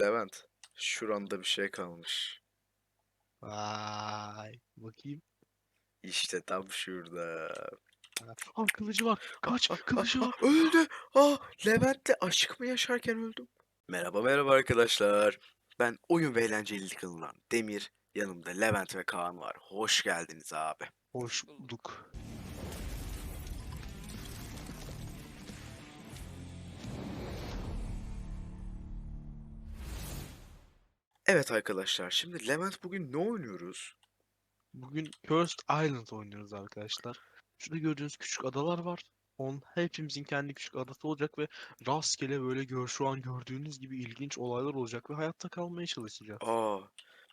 Levent, şuranda bir şey kalmış. Vay. Bakayım. İşte tam şurada. Ah kılıcı var. Kaç. Ah, Kılıcı ah, var. ah, öldü. Ah, Levent'le aşk mı yaşarken öldüm? Merhaba merhaba arkadaşlar. Ben oyun ve eğlencelilik kılınan Demir. Yanımda Levent ve Kaan var. Hoş geldiniz abi. Hoş bulduk. Evet arkadaşlar, şimdi Levent bugün ne oynuyoruz? Bugün Cursed Island oynuyoruz arkadaşlar. Şurada gördüğünüz küçük adalar var. On hepimizin kendi küçük adası olacak ve rastgele böyle gör şu an gördüğünüz gibi ilginç olaylar olacak ve hayatta kalmaya çalışacağız. Aa,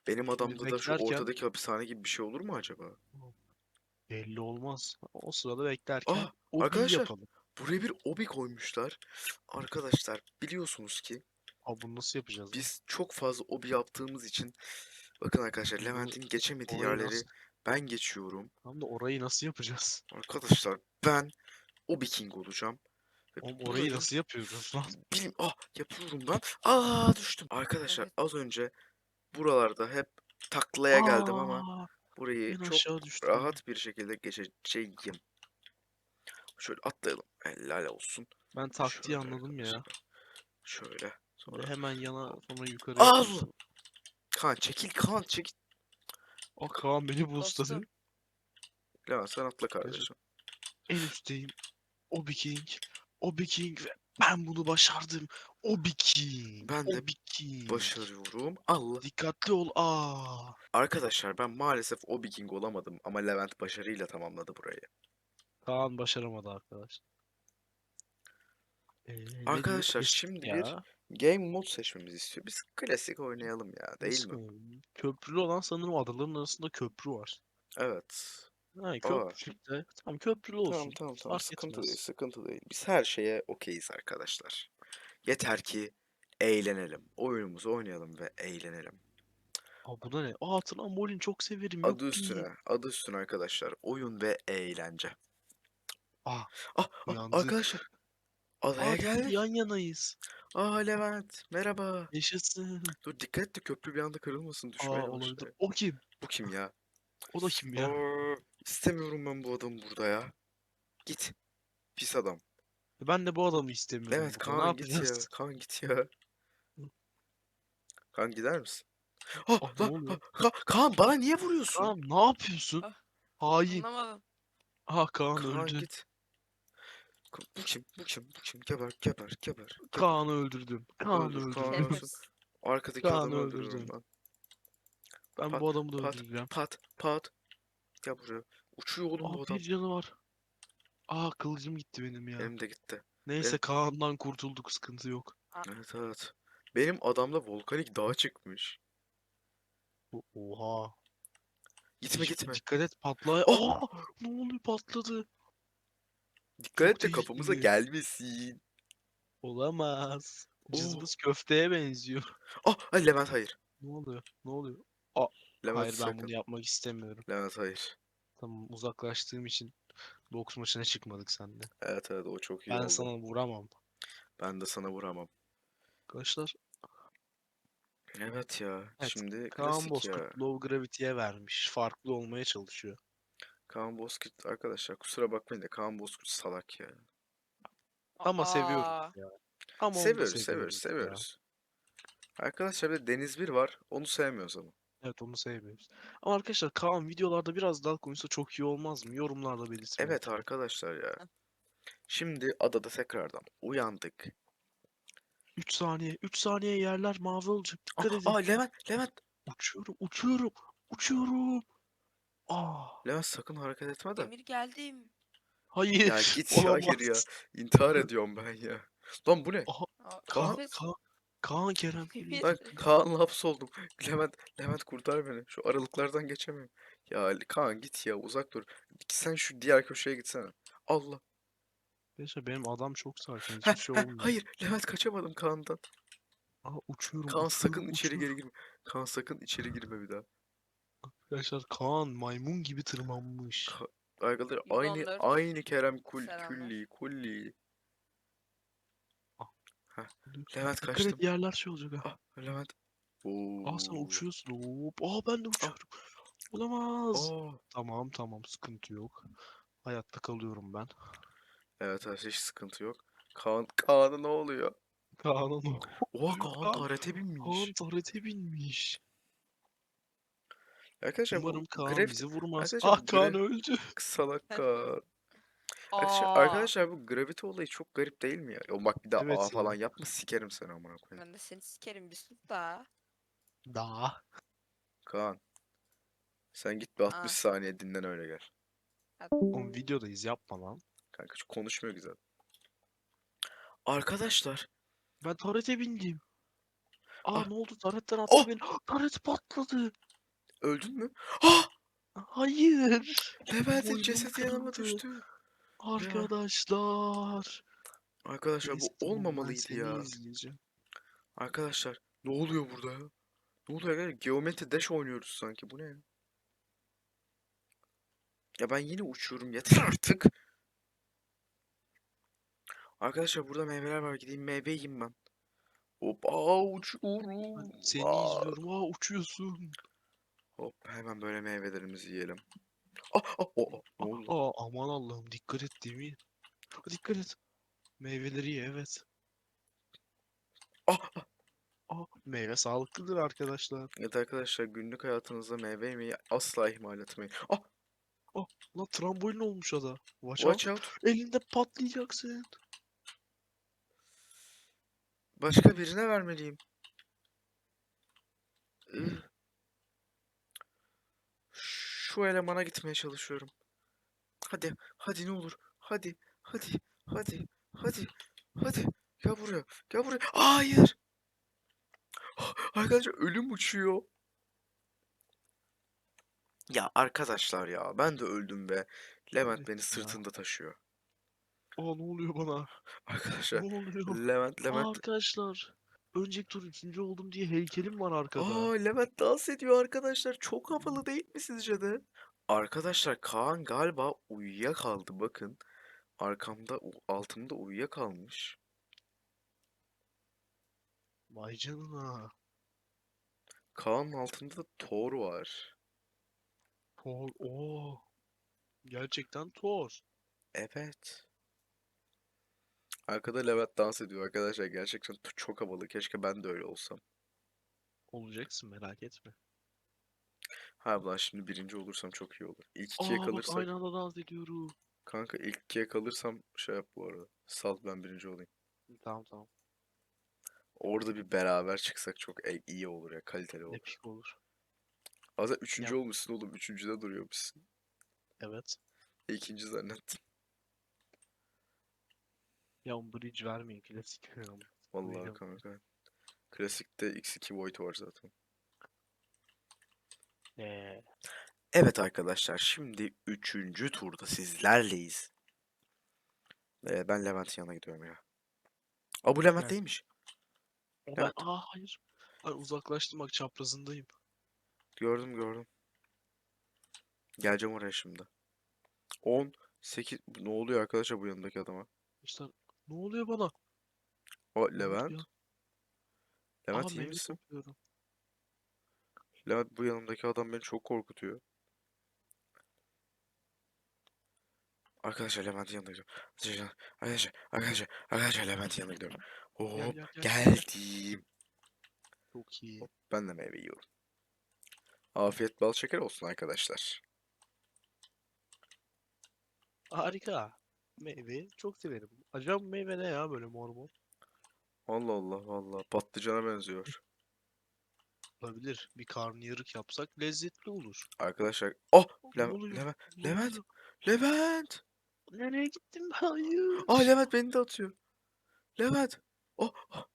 benim adamda da şu beklerken- ortadaki hapishane gibi bir şey olur mu acaba? Belli olmaz. O sırada beklerken Ah, o arkadaşlar. yapalım. Buraya bir obi koymuşlar. Arkadaşlar biliyorsunuz ki Abi bunu nasıl yapacağız? lan? biz çok fazla obi yaptığımız için bakın arkadaşlar Levent'in geçemediği orayı yerleri nasıl- ben geçiyorum. Tamam da orayı nasıl yapacağız? Arkadaşlar ben Obi King olacağım. Ve Oğlum orayı da- nasıl yapıyoruz lan? Bilim ah yapıyorum ben. Aa düştüm. Arkadaşlar Evet. az önce buralarda hep taklaya geldim ama Aa, burayı ben çok aşağı düştüm. rahat bir şekilde geçeceğim. Şöyle atlayalım. Helal olsun. Ben taktiği Şöyle anladım ya. arkadaşlar. Şöyle. Sonra. hemen yana sonra yukarı Al! Kaan çekil Kaan çekil. Aa Kaan beni boostladı. Dostum. Levent sen atla kardeşim. En üstteyim. Obi King. Obi King ve ben bunu başardım. Obi King. Ben de Obi King. Başarıyorum. Allah. Dikkatli ol. Aa. Arkadaşlar ben maalesef Obi King olamadım ama Levent başarıyla tamamladı burayı. Kaan başaramadı arkadaş. Ee, ne? Arkadaşlar Klasik şimdi ya. Game mod seçmemizi istiyor. Biz klasik oynayalım ya değil Nasıl mi? oynayalım? Köprülü olan sanırım adaların arasında köprü var. Evet. Ha, köprülükte. Tamam köprülü olsun. Tamam tamam tamam fark sıkıntı etmez. değil sıkıntı değil. Biz her şeye okeyiz arkadaşlar. Yeter ki eğlenelim. Oyunumuzu oynayalım ve eğlenelim. Aa bu da ne? Aa trambolin çok severim. Adı Yuppi. üstüne, adı üstüne arkadaşlar. Oyun ve eğlence. Ah, Ah, ah, uyandık. arkadaşlar. Adaya Aa, geldik. yan yanayız. Aa Levent, merhaba. Yaşasın. Dur dikkat et de köprü bir anda kırılmasın Aa düşmeye olabilir. başlar. O kim? Bu kim ya? O da kim ya? Aa, istemiyorum ben bu adamı burada ya. Git. Pis adam. Ben de bu adamı istemiyorum. Evet burada. Ne Kaan git ya. yapacağız? Kaan git ya. Kaan gider misin? Ah, Ah, ne lan, oluyor? ah, Ka- Kaan bana niye vuruyorsun? Kaan ne yapıyorsun? Ah, Hain. Anlamadım. Ah Kaan, Kaan öldü. git. Bu kim? Bu kim? Bu kim? Geber, geber, geber. geber. Kaan'ı öldürdüm. Kaan'ı Öldür, öldürdüm. Kaan öldürsün. Şerefsiz. Arkadaki Kaan'ı adamı öldürüyorum öldürdüm. ben. Ben Pat, bu adamı da pat, öldüreceğim. Pat, pat. Gel buraya. Uçuyor oğlum bu Aa adam. bir canı var. Aa kılıcım gitti benim ya. Benim de gitti. Neyse Kaan'dan kurtulduk sıkıntı yok. Evet evet. Benim adamda volkanik dağ çıkmış. Oha. Gitme Dik- gitme. Dikkat et patlay. Oh! Aa ne oluyor patladı. Dikkat et de çok kapımıza tehlikeli. gelmesin. Olamaz. Oo. Cızbız köfteye benziyor. Ah, ay Levent hayır. Ne oluyor? Ne oluyor? Levent Hayır ben sakın. bunu yapmak istemiyorum. Levent hayır. Tamam uzaklaştığım için boks maçına çıkmadık seninle. Evet evet o çok iyi Ben oldu. sana vuramam. Ben de sana vuramam. Arkadaşlar Evet ya. Evet, Şimdi Kaan klasik ya. Bozkurt Low Gravity'ye vermiş. Farklı olmaya çalışıyor. Kaan Bozkurt arkadaşlar kusura bakmayın da Kaan Bozkurt salak ya. Ama Aa, seviyoruz ya. Ama onu da Seviyoruz seviyoruz ya. seviyoruz. Arkadaşlar bir de Deniz bir var. Onu sevmiyoruz ama. Evet onu sevmiyoruz. Ama arkadaşlar Kaan videolarda biraz daha konuşsa çok iyi olmaz mı? Yorumlarda belirtmeyi Evet arkadaşlar ya. Şimdi adada tekrardan uyandık. 3 saniye. 3 saniye yerler mavi olacak. Aa, Dikkat edin. aa Levent Levent. Uçuyorum, uçuyorum, uçuyorum. Aa, Levent sakın hareket etme de. Demir geldim. hayır. Ya git ya hayır ya. olamaz. İntihar ediyorum ben ya. Lan bu ne? Aa, Kaan- Kaan, Kaan Kerem. Demir. Lan Kaan'la hapsoldum. Levent, Levent kurtar beni. Şu aralıklardan geçemiyorum. Ya Ali- Kaan git ya uzak dur. Sen şu diğer köşeye gitsene. Allah. Arkadaşlar benim adam çok sakin. Heh, Hiçbir şey heh, olmuyor. hayır Levent kaçamadım Kaan'dan. Aa, uçuyorum, Kaan uçuyorum, sakın içeri geri girme. Kaan sakın içeri girme bir daha. Arkadaşlar Kaan maymun gibi tırmanmış. Ka- Arkadaşlar aynı on dört. aynı Kerem kul Selamlar. külli kulli. Ah. Levent Dikkat kaçtım. et yerler şey olacak ha. Ah Levent. Aa sen Oo. uçuyorsun. Hop. Aa ben de uçuyorum. Olamaz. Aa. Tamam tamam sıkıntı yok. Hayatta kalıyorum ben. Evet evet hiç sıkıntı yok. Kaan, Kaan'a ne oluyor? Kaan'a ne Oha Kaan Kaan- tarete binmiş. Kaan tarete binmiş. Arkadaşlar bu Umarım Kaan graf- bizi vurmaz. Arkadaşlar Ah bu Kaan gra- öldü. salak Kaan. Arkadaşlar, Aa, arkadaşlar bu gravity olayı çok garip değil mi ya? O bak bir daha Evet A ya. falan yapma sikerim seni amına koyayım. ben de seni sikerim bir sus da. Daha. Kaan. Sen git bir 60 Aa. saniye dinlen öyle gel. Oğlum videodayız yapma lan. Kanka çok konuşmuyor güzel. Arkadaşlar. Ben tarete bindim. Aa Ah. ne oldu? Taretten attı Oh! beni. Taret patladı. Öldün mü? Ah! Hayır. Levent'in Boynum cesedi yanıma kırıldı. düştü. Arkadaşlar. Arkadaşlar bu Neyse, tamam, ben olmamalıydı seni ya. izleyeceğim. Arkadaşlar ne oluyor burada ya? Ne oluyor ya? Geometri Dash oynuyoruz sanki. Bu ne ya? Ya ben yine uçuyorum. Yeter artık. Arkadaşlar burada meyveler var. Gideyim meyve yiyeyim ben. Hop aa uçuyorum. Seni Aa, izliyorum. Aa uçuyorsun. Hop hemen böyle meyvelerimizi yiyelim. Ah, ah, oh, oh, oldu? lan? Aa aman Allah'ım dikkat et değil mi? Dikkat et. Meyveleri ye evet. Ah, ah. Aa meyve sağlıklıdır arkadaşlar. Evet arkadaşlar günlük hayatınızda meyve yemeyi asla ihmal etmeyin. Ah Lan trambolin olmuş ada. Watch out. watch out. Elinde patlayacaksın. Başka birine vermeliyim. Şu elemana gitmeye çalışıyorum. Hadi, hadi ne olur. Hadi, hadi, hadi, hadi, hadi. Gel buraya, gel buraya. Hayır. Arkadaşlar ölüm uçuyor. Ya arkadaşlar ya ben de öldüm ve Levent Evet beni ya. sırtında taşıyor. Aa ne oluyor bana? Arkadaşlar Ne oluyor? Levent Aa, Levent arkadaşlar. Önceki tur üçüncü oldum diye heykelim var arkada. Aa Levent dans ediyor arkadaşlar. Çok havalı değil mi sizce de? Arkadaşlar Kaan galiba uyuyakaldı bakın. Arkamda u- altımda uyuyakalmış. Vay canına. Kaan'ın altında da Thor var. Thor. Oo. Gerçekten Thor. Evet. Arkada Levent dans ediyor arkadaşlar. Gerçekten çok havalı. Keşke ben de öyle olsam. Olacaksın merak etme. Ha lan şimdi birinci olursam çok iyi olur. İlk ikiye Aa bak kalırsak aynı anda dans ediyoruz. kanka ilk ikiye kalırsam şey yap bu arada. Sal ben birinci olayım. Tamam tamam. Orada bir beraber çıksak çok e- iyi olur ya. Kaliteli olur. Epik olur. Aslında üçüncü Ya- olmuşsun oğlum. Üçüncüde duruyormuşsun. Evet. İkinci zannettim. Ya o bridge vermeyin klasik. Vallahi Öyle. kanka. Klasikte X2 Void var zaten. Ee, Evet arkadaşlar şimdi üçüncü turda sizlerleyiz. Ee, ben Levent'in yanına gidiyorum ya. Aa bu Levent Gel. değilmiş. o ben, Evet. aa hayır. Ben uzaklaştım bak çaprazındayım. Gördüm gördüm. Geleceğim oraya şimdi. 10, 8... Ne oluyor arkadaşlar bu yanındaki adama? İşte ne oluyor bana? O Levent. ya? Levent Aa iyi misin? topluyorum. Levent bu yanımdaki adam beni çok korkutuyor. Arkadaşlar Levent'in yanına gidiyorum. Arkadaşlar, arkadaşlar, arkadaşlar, Levent'in yanına gidiyorum. Gel Hop, gel gel. geldim. Çok iyi. Hop, ben de meyve yiyorum. Afiyet bal şeker olsun arkadaşlar. Harika. Meyve çok severim. Acaba bu meyve ne ya böyle mor mor? Allah Allah valla patlıcana benziyor. Olabilir. Bir karnıyarık yapsak lezzetli olur. Arkadaşlar, oh Ne Levent, oluyor? Levent, Ne Levent, oluyor? Levent. Nereye gittim? Hayır. Aa Levent beni de atıyor. Levent. Oh, oh.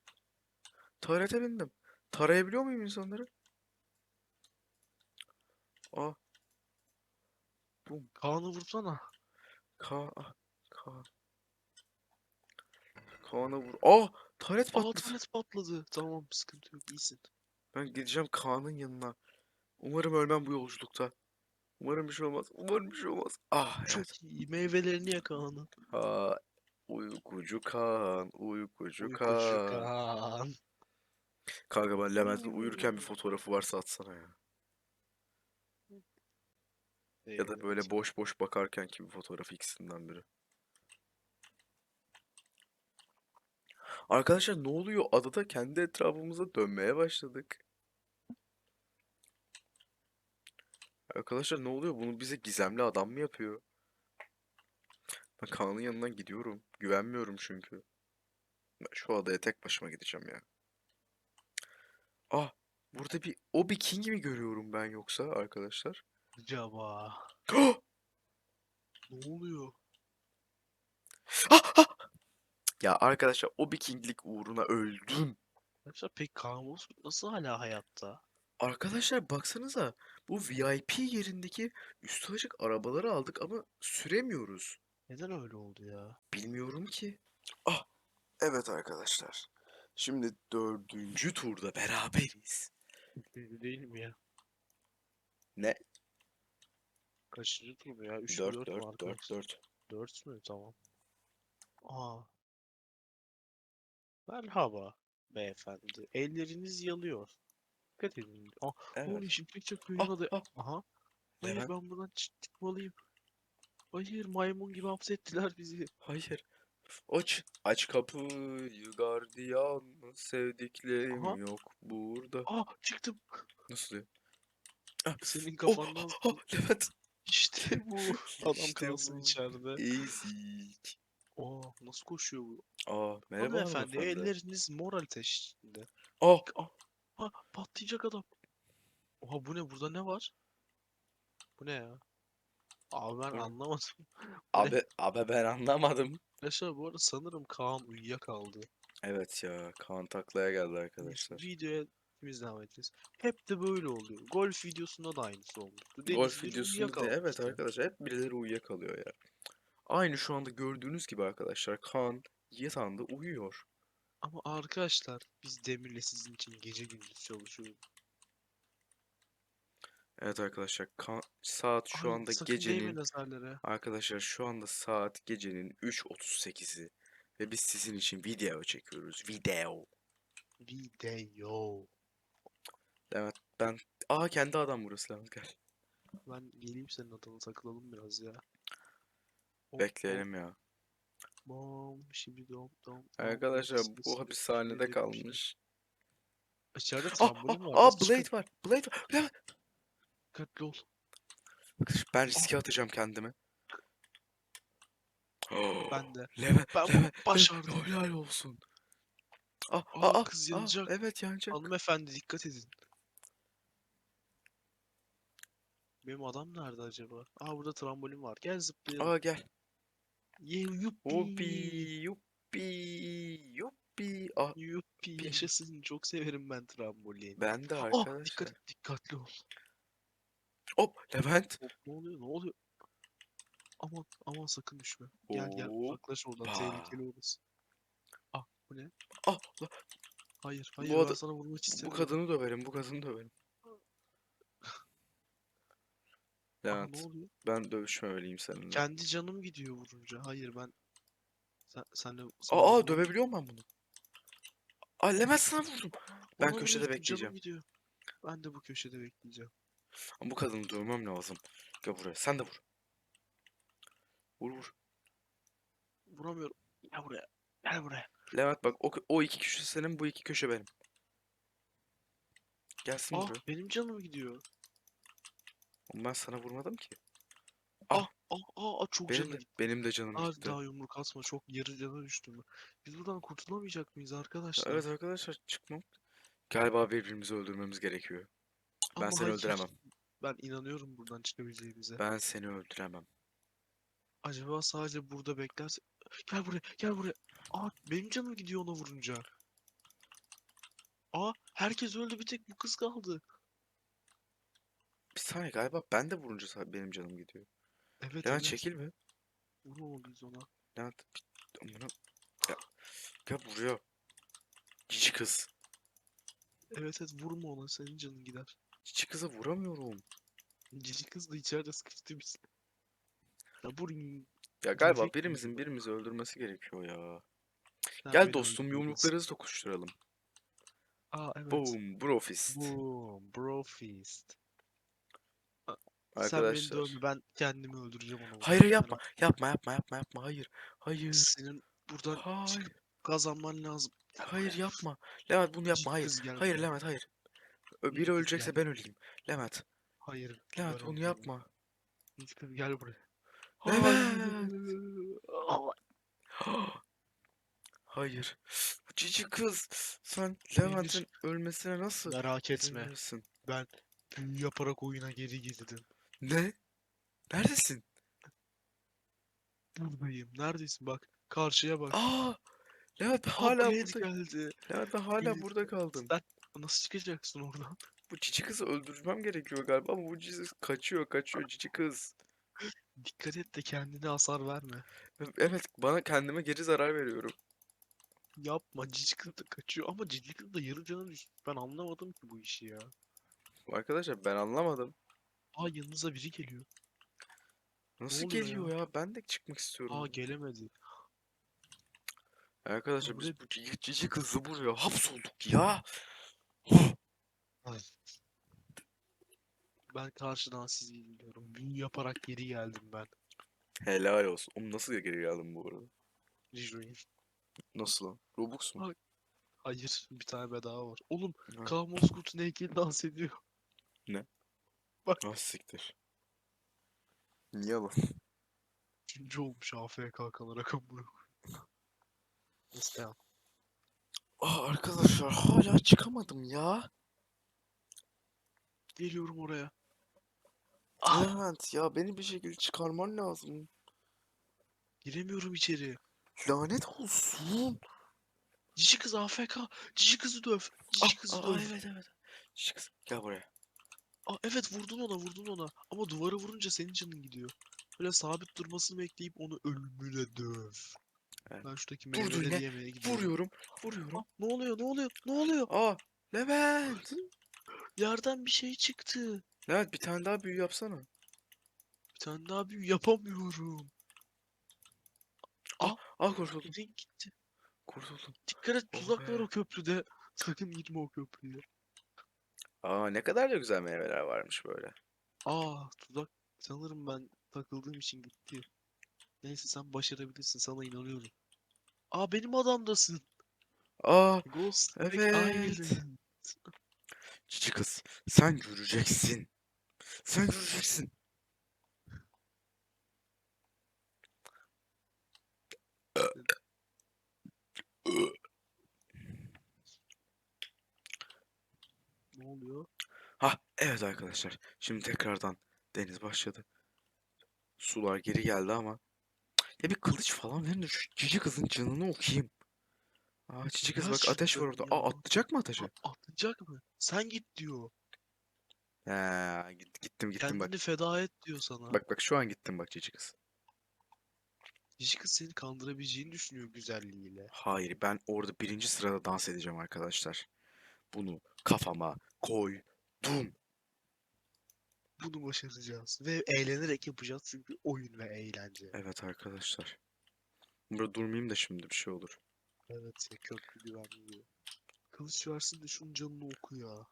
Tarete bindim. Tarayabiliyor muyum insanları? Bum. Kaan'ı vursana. Ka ah, Kaan. Kaan'a vur. Aa, taret Aa patladı. taret patladı. Tamam sıkıntı yok iyisin. Ben gideceğim Kaan'ın yanına. Umarım ölmem bu yolculukta. Umarım bir şey olmaz. Umarım bir şey olmaz. Ah Çok evet. iyi. Meyvelerini ye Kaan'ın. Aa, Uykucu Kaan, uykucu Uykucu Kaan. Kaan. Kanka ben Levent'in uyurken bir fotoğrafı varsa atsana ya. Ya da böyle boş boş bakarken ki bir fotoğraf ikisinden biri. Arkadaşlar ne oluyor? Adada kendi etrafımıza dönmeye başladık. Arkadaşlar ne oluyor? Bunu bize gizemli adam mı yapıyor? Ben Kaan'ın yanından gidiyorum. Güvenmiyorum çünkü. Ben şu adaya tek başıma gideceğim ya. Ah, burada bir Obi King mi görüyorum ben yoksa arkadaşlar? Acaba. Ne oluyor? Ah, ah! Ya arkadaşlar Obi King'lik uğruna öldüm. Arkadaşlar pek Kaan Bozkurt nasıl hala hayatta? Arkadaşlar baksanıza bu VIP yerindeki üstü açık arabaları aldık ama süremiyoruz. Neden öyle oldu ya? Bilmiyorum ki. Ah evet arkadaşlar. Şimdi dördüncü turda beraberiz. Değil mi ya? Ne? Kaçıncı tur bu ya? 3 mü 4 4 mü 4 4 arkadaşlar? 4. 4 mü? Tamam. Aa. Merhaba beyefendi. Elleriniz yalıyor. Dikkat edin. Oluyor? Evet. Şimdilik çok Ah, uyumadı. ah. Aha. Hayır Levent. ben buradan çık- çıkmalıyım. Hayır maymun gibi hapsettiler bizi. Hayır. Aç. Aç kapıyı gardiyan. Sevdiklerim Aha. yok burada. Aa çıktım. Nasıl ya? Ah, Senin Oh, kafandan oh, Levent. işte bu. Adam İşte kalsın bu. içeride. Ezik. Aa nasıl koşuyor bu? Aa merhaba Hanımefendi hanımefendi. elleriniz moral teşhinde. Ah, Ha patlayacak adam. Oha bu ne? Burada ne var? Bu ne ya? Abi ben Bu anlamadım. abi, abi ben anlamadım. Arkadaşlar bu arada sanırım Kaan uyuyakaldı. Evet ya Kaan taklaya geldi arkadaşlar. Videoya biz devam edeceğiz. Hep de böyle oluyor. Golf videosunda da aynısı olmuştu. Golf videosunda da evet arkadaşlar hep birileri uyuyakalıyor ya. Aynı şu anda gördüğünüz gibi arkadaşlar Kaan yatağında uyuyor. Ama arkadaşlar biz Demir'le sizin için gece gündüz çalışıyoruz. Evet arkadaşlar Kaan, saat şu Ay, anda sakın gecenin nazarlara. arkadaşlar şu anda saat gecenin 3.38'i ve biz sizin için video çekiyoruz. Video. Video. Levent ben Aa kendi adam burası Levent gel. Ben geleyim senin adına takılalım biraz ya. Bekleyelim ya. bom, şimdi dom, dom, Arkadaşlar bu hapishanede kalmış. İçeride Ah, trambolin ah, var. ah, nasıl çıkar- Blade var. Blade var. Dikkatli ol. Ben riske atacağım kendimi. Ben de. Levent, Ben Levent, başardım. helal olsun. Ah, Aa, ah, ah, kız yanacak. evet yanacak. Hanımefendi dikkat edin. Benim adam nerede acaba? Aa burada trambolin var. Gel zıplayalım. Aa gel. Ye yuppi. Hoppi, yuppi, yuppi. Ah, Yuppi yaşasın. Çok severim ben trambolin. ben de Ah arkadaşlar. dikkat dikkatli ol. Hop, Levent. Hop, ne oluyor ne oluyor? Aman aman sakın düşme. Gel gel Hoppa. uzaklaş oradan tehlikeli orası. Ah bu ne? Ah, la- Hayır Bu hayır ben ada- sana vurmak bu istemiyorum. kadını döverim, bu kadını döverim. Aa, Levent, oluyor? ben dövüşmemeliyim seninle. Kendi canım gidiyor vurunca. Hayır ben sen senle sana Aa, aa vurmak- dövebiliyor muyum ben bunu? Aa, Levent sana vurdum. Ben Bana köşede vuruyorsun, canım bekleyeceğim. gidiyor. Ben de bu köşede bekleyeceğim. Ama bu kadını dövmem lazım. Gel buraya, sen de vur. Vur vur. Vuramıyorum. Gel buraya. Gel buraya. Levent bak, o, o iki köşe senin, bu iki köşe benim. Gelsin Ah buraya. benim canım gidiyor. Oğlum ben sana vurmadım ki. Ah ah ah, ah çok Benim canım de, benim de canım Az gitti. daha yumruk atma. Çok yarı cana düştüm. ben. Biz buradan kurtulamayacak mıyız arkadaşlar? Evet arkadaşlar çıkmam. Galiba birbirimizi öldürmemiz gerekiyor. Ben Ama seni hayır. öldüremem. Ben inanıyorum buradan çıkabileceğimize. Ben seni öldüremem. Acaba sadece burada beklerse... Gel buraya, gel buraya. Aa, benim canım gidiyor ona vurunca. Aa, herkes öldü bir tek bu kız kaldı. Bir saniye galiba ben de vurunca sa- benim canım gidiyor. Evet, Levent evet. çekil be. Vurmamalıyız ona. Levent bir- amına. Gel, gel buraya. Cici kız. Evet evet vurma ona senin canın gider. Cici kıza vuramıyorum. Cici kız da içeride sıkıştı biz. Ya vurayım. Ya galiba miyim birimizin bunu? birimizi öldürmesi gerekiyor ya. Sen Gel beni dostum öldürüyorsun. yumruklarımızı tokuşturalım. Aa evet. Boom, bro fist. Boom. Bro fist. Sen beni Arkadaşlar. dövme ben kendimi öldüreceğim onu. Hayır yapma. Yapma yapma yapma yapma. Hayır. Hayır. Senin buradan Hayır. kazanman lazım. Hayır yapma. Levent bunu yapma. Hayır. gel Hayır buraya. Levent hayır. Ö- Biri ölecekse ben öleyim. Levent. Hayır. Levent bunu yapma. Gel buraya. Hayır. Hayır. Cici kız. Sen. Levent'in ölmesine nasıl Merak izin etme. verirsin? Ben büyü yaparak oyuna geri girdim. Ne? Neredesin? Buradayım. Neredesin bak. Karşıya bak. Aa! Levent ben hala burada. geldi. Levent ben hala burada kaldım. Sen nasıl çıkacaksın oradan? Bu cici kızı öldürmem gerekiyor galiba ama bu cici kaçıyor kaçıyor cici kız. Dikkat et de kendine hasar verme. Evet bana kendime geri zarar veriyorum. Yapma. Cici kız da kaçıyor ama cici kız da yarı canı düştü. Ben anlamadım ki bu işi ya. Arkadaşlar ben anlamadım. Aa yanınıza biri geliyor. Nasıl oluyor geliyor ya? Ben de çıkmak istiyorum. Aa gelemedi. Arkadaşlar biz bu cici, cici kızı buraya hapsolduk ya. Ben karşıdan sizi izliyorum. Büyü yaparak geri geldim ben. Helal olsun. Oğlum nasıl geri geldin bu arada? Rijo'yum. Nasıl lan? Robux mu? Ay. Hayır bir tane bedava var. Oğlum. Kaan Moskut'un heykeli dans ediyor. Ah siktir. Niye lan? Üçüncü olmuş AFK kalarak amına devam. Aa arkadaşlar hala çıkamadım ya. Geliyorum oraya. Ah! Levent ya beni bir şekilde çıkarman lazım. Giremiyorum içeri. Lanet olsun. Cici kız AFK. Cici kızı döv. Cici Ah, kızı döv. evet evet. Cici kız gel buraya. Aa, evet vurdun ona vurdun ona. Ama duvara vurunca senin canın gidiyor. Böyle sabit durmasını bekleyip onu ölümüne döv. Evet. Ben şuradaki meyveleri yine. yemeye gidiyorum. Vuruyorum. Vuruyorum. Aa, ne oluyor ne oluyor ne oluyor? Aa Levent. Yerden bir şey çıktı. Levent bir tane daha büyü yapsana. Bir tane daha büyü yapamıyorum. Aa kurtuldum. Elin gitti. Kurtuldum. Dikkat et Oh tuzak var o köprüde. Sakın gitme o köprüye. Aa ne kadar da güzel meyveler varmış böyle. Aa tuzak sanırım ben takıldığım için gitti. Neyse sen başarabilirsin sana inanıyorum. Aa benim adamdasın. Aa Ghost Evet. Island. cici kız sen göreceksin. Sen göreceksin. Oluyor? Ha evet arkadaşlar. Şimdi tekrardan deniz başladı. Sular geri geldi ama. Ya bir kılıç falan verin de şu cici kızın canını okuyayım. Aa cici kız bak ateş var orada. Aa ya. atlayacak mı ateşe? A- Atlayacak mı? Sen git diyor. He git- gittim gittim bak. Kendini feda et diyor sana. Bak bak şu an gittim bak cici kız. Cici kız seni kandırabileceğini düşünüyor güzelliğiyle. Hayır ben orada birinci sırada dans edeceğim arkadaşlar. Bunu kafama koydum. Bunu başaracağız. Ve eğlenerek yapacağız çünkü oyun ve eğlence. Evet arkadaşlar. Burada durmayayım da şimdi bir şey olur. Evet ya köprü güvenliği. Kılıç versin de şunun canını oku ya.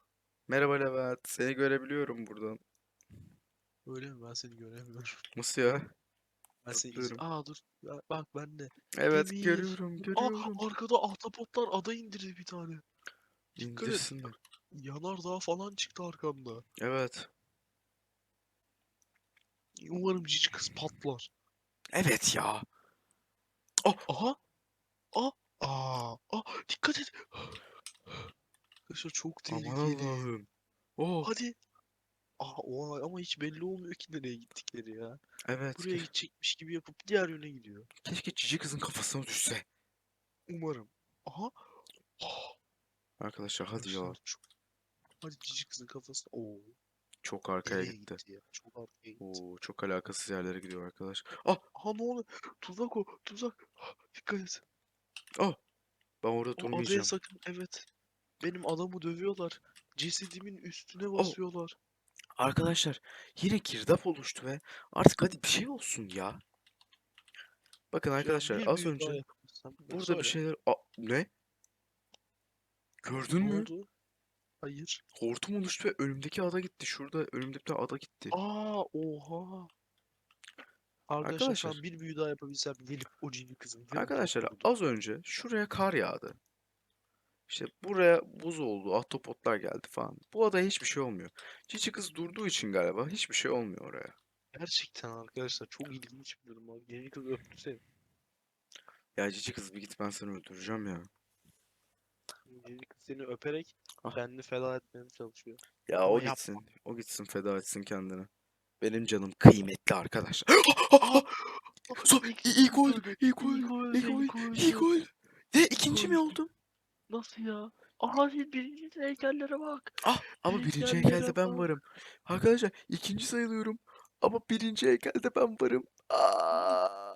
Merhaba Levent. Seni görebiliyorum buradan. Öyle mi? Ben seni göremiyorum. Nasıl ya? Ben seni iz- Aa dur. Ya Bak ben de. Evet Demir. görüyorum görüyorum. Aa arkada ahtapotlar ada indirdi bir tane. Dikkat et. İndirsinler. Yanardağ falan çıktı arkamda. Evet. Umarım cici kız patlar. Evet ya. Aha. Aa. Aa. Aa. Dikkat et. Arkadaşlar çok Aman tehlikeli. Allah'ım. Oh. Hadi. Aa, o, ama hiç belli olmuyor ki nereye gittikleri ya. Evet. Buraya keş- gidecekmiş gibi yapıp diğer yöne gidiyor. Keşke cici kızın kafasına düşse. Umarım. Aha. Oh, Arkadaşlar hadi ya. çok- Hadi cici kızın kafasına. Oo. Çok arkaya Nereye gitti. gitti ya? Çok arkaya gitti. Oo, çok alakasız yerlere gidiyor arkadaş. Ah Aha ne oluyor? Tuzak o. Tuzak. Ah, Dikkat et. ben orada durmayacağım. sakın. Evet. Benim adamı dövüyorlar. Cesedimin üstüne Oh. basıyorlar. Arkadaşlar yine girdap oluştu ve artık hadi bir şey olsun ya. Bakın arkadaşlar az önce burada bir şeyler... Aa, ne? Gördün mü? oldu? Hayır. Hortum oluştu ve önümdeki ada gitti. Şurada önümde bir ada gitti. Aa oha. Arkadaşlar Arkadaşlar. bir büyü daha yapabilsem gelip o kızın yanına Arkadaşlar olurdu. az önce şuraya kar yağdı. İşte buraya buz oldu, ahtapotlar geldi falan. Bu adaya hiçbir şey olmuyor. Cici kız durduğu için galiba hiçbir şey olmuyor oraya. Gerçekten arkadaşlar çok ilginç bir durum abi. Yeni kız öptü seni. Ya cici kız bir git ben seni öldüreceğim ya. Seni öperek Ah. kendini feda etmeye çalışıyor. Ya Ama o yapma. gitsin. O gitsin feda etsin kendini. Benim canım kıymetli arkadaşlar. So, ilk gol, ilk gol, ilk gol, ilk gol. Ne ikinci mi oldum? Nasıl ya? Aha siz birinci heykellere bak. Ah ama Birinci heykelde ben bak. varım. Arkadaşlar ikinci sayılıyorum. Ama birinci heykelde ben varım. Aa.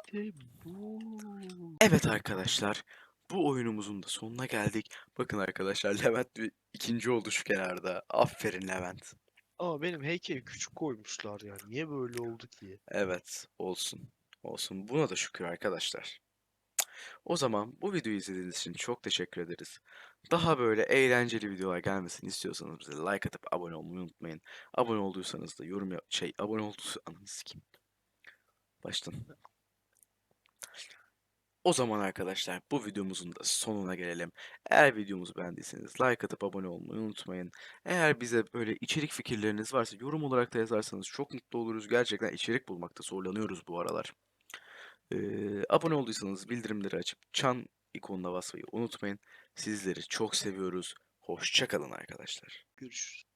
Evet arkadaşlar. Bu oyunumuzun da sonuna geldik. Bakın arkadaşlar Levent bir ikinci oldu şu kenarda. Aferin Levent. Ama benim heykeli küçük koymuşlar ya. Niye böyle oldu ki? Evet olsun. Olsun. Buna da şükür arkadaşlar. O zaman bu videoyu izlediğiniz için çok teşekkür ederiz. Daha böyle eğlenceli videolar gelmesini istiyorsanız bize like atıp abone olmayı unutmayın. Abone olduysanız da yorum yap şey abone olduysa ananı sikeyim. Baştan. O zaman arkadaşlar bu videomuzun da sonuna gelelim. Eğer videomuzu beğendiyseniz like atıp abone olmayı unutmayın. Eğer bize böyle içerik fikirleriniz varsa yorum olarak da yazarsanız çok mutlu oluruz. Gerçekten içerik bulmakta zorlanıyoruz bu aralar. Ee, abone olduysanız bildirimleri açıp çan ikonuna basmayı unutmayın. Sizleri çok seviyoruz. Hoşça kalın arkadaşlar. Görüşürüz.